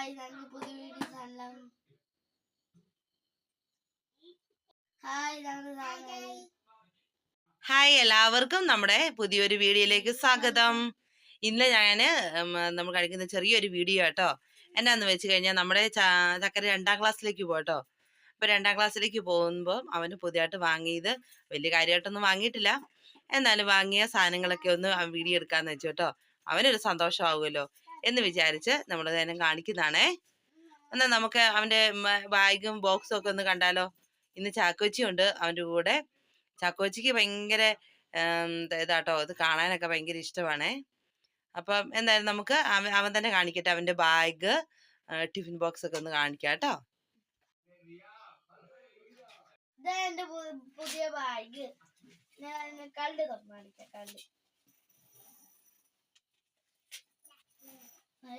Hi ഞങ്ങൾ പുതിയ video കാണാം. ഹായ് ഞങ്ങൾ ഹായ് എല്ലാവർക്കും നമ്മുടെ പുതിയൊരു വീഡിയോയിലേക്ക് സ്വാഗതം. ഇന്ന് ഞാൻ നമ്മൾ കഴിക്കുന്ന ചെറിയൊരു വീഡിയോ കേട്ടോ എന്നാന്ന് വെച്ച് കഴിഞ്ഞാൽ നമ്മുടെ ചക്കര രണ്ടാം ക്ലാസ്സിലേക്ക് പോട്ടോ. അപ്പൊ രണ്ടാം ക്ലാസ്സിലേക്ക് പോകുമ്പോൾ അവന് പുതിയതായിട്ട് വാങ്ങിയത് വലിയ കാര്യമായിട്ടൊന്നും വാങ്ങിയിട്ടില്ല. എന്നാലും വാങ്ങിയ സാധനങ്ങളൊക്കെ ഒന്ന് വീഡിയോ എടുക്കാന്ന് വെച്ചു കേട്ടോ. അവനൊരു സന്തോഷമാകുമല്ലോ എന്ന് വിചാരിച്ച് നമ്മൾ തന്നെ കാണിക്കുന്നതാണേ. എന്നാൽ നമുക്ക് അവന്റെ ബാഗും ബോക്സും ഒക്കെ ഒന്ന് കണ്ടാലോ? ഇന്ന് ചാക്കോച്ചി ഉണ്ട് അവന്റെ കൂടെ. ചാക്കോച്ചിക്ക് ഭയങ്കര ഇതാട്ടോ ഇത് കാണാനൊക്കെ ഭയങ്കര ഇഷ്ടമാണേ. അപ്പം എന്തായാലും നമുക്ക് അവൻ തന്നെ കാണിക്കട്ടെ അവന്റെ ബാഗ് ടിഫിൻ ബോക്സ് ഒക്കെ ഒന്ന് കാണിക്കാം കേട്ടോ. പുതിയ ബാഗ്. ഞാൻ തുറന്നു കാണിക്കാം കല്ല്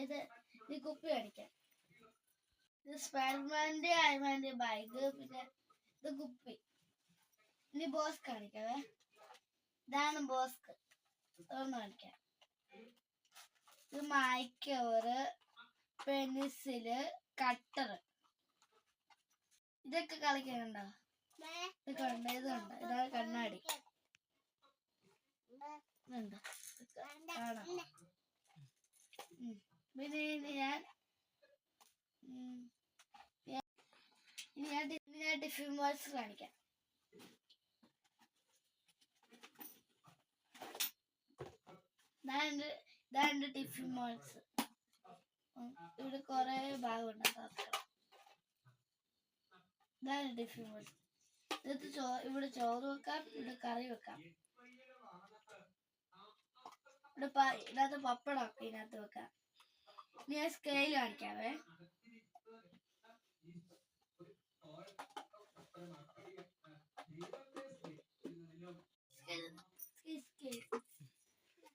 ഇത് ഈ കുപ്പി കാണിക്കാം. ഇത് സ്പൈഡർമാന്റെ അയമാന്റെ ബാഗ് പിന്നെ ഇത് കുപ്പി. ഇനി ബോസ് കാണിക്കാവേ. ഇതാണ് ബോസ്ക്. തുറന്നു കാണിക്കാം. ഇത് മായ്ക്കവറ് പെൻസിൽ കട്ടർ. ഇതൊക്കെ കളിക്കാനുണ്ടോ ഇതൊക്കെ ഉണ്ട് ഇതുണ്ട് ഇതാണ് കണ്ണാടി. ഇതുണ്ട്? കാണാം. പിന്നെ ഞാൻ ഇനി ഞാൻ ഞാൻ ടിഫിൻ ബോക്സ് കാണിക്കാം. ഇതാണ് ഇതാണ് ബോക്സ് ഇവിടെ കുറെ ഭാഗമുണ്ട്. ഇതാണ് ടിഫിൻ ബോക്സ് ഇത് ചോ ഇവിടെ ചോറ് വെക്കാം ഇവിടെ കറി വെക്കാം. ഇവിടെ ഇതിനകത്ത് പപ്പടം ഇതിനകത്ത് വെക്കാം. ഞാൻ സ്കെയിൽ കാണിക്കാവേ.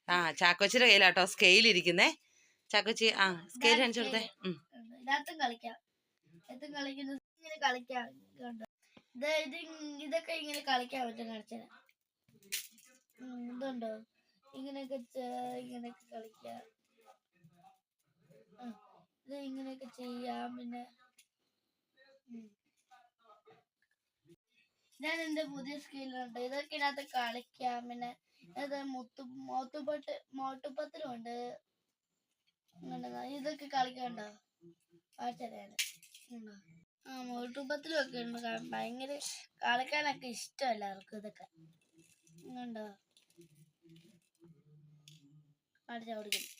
ആ ചാക്കോച്ചിയുടെ കയ്യിലാട്ടോ സ്കെയിൽ ഇരിക്കുന്നേ. ചാക്കോച്ചി ആ സ്കെയിൽ കാണിച്ചു കൊടുത്തേ. ഇതിനകത്തും കളിക്കാം. ഇതിനകത്തും കളിക്കുന്ന. ഇങ്ങനെ കളിക്കാം. ഇതുണ്ട്. ഇത് ഇത് ഇതൊക്കെ ഇങ്ങനെ കളിക്കാൻ പറ്റും കാണിച്ചത് ഇതുണ്ടോ? ഇങ്ങനെയൊക്കെ ഇങ്ങനെയൊക്കെ കളിക്കാം. ഇത് ഇങ്ങനെയൊക്കെ ചെയ്യാം പിന്നെ ഞാൻ എന്റെ പുതിയ സ്കില്ലുണ്ട് ഇതൊക്കെ ഇതിനകത്ത് കളിക്കാം പിന്നെ ഇത് മുത്തു മോത്തുപട്ട് ഉണ്ട്. ഇതൊക്കെ കളിക്കണ്ടോ പാട്ടരാണ് ആ മോട്ടുപത്തിലും ഒക്കെ ഉണ്ട്. ഭയങ്കര കളിക്കാനൊക്കെ ഇഷ്ടമല്ല അവർക്ക് ഇതൊക്കെ. ഉണ്ടോ? അടിച്ചാ കൊടുക്കുന്നു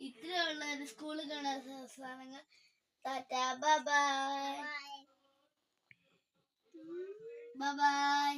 ഇത്രയുള്ള സ്കൂളിൽ കാണുന്ന സാധനങ്ങൾ ടാറ്റാ ബൈ. Bye bye.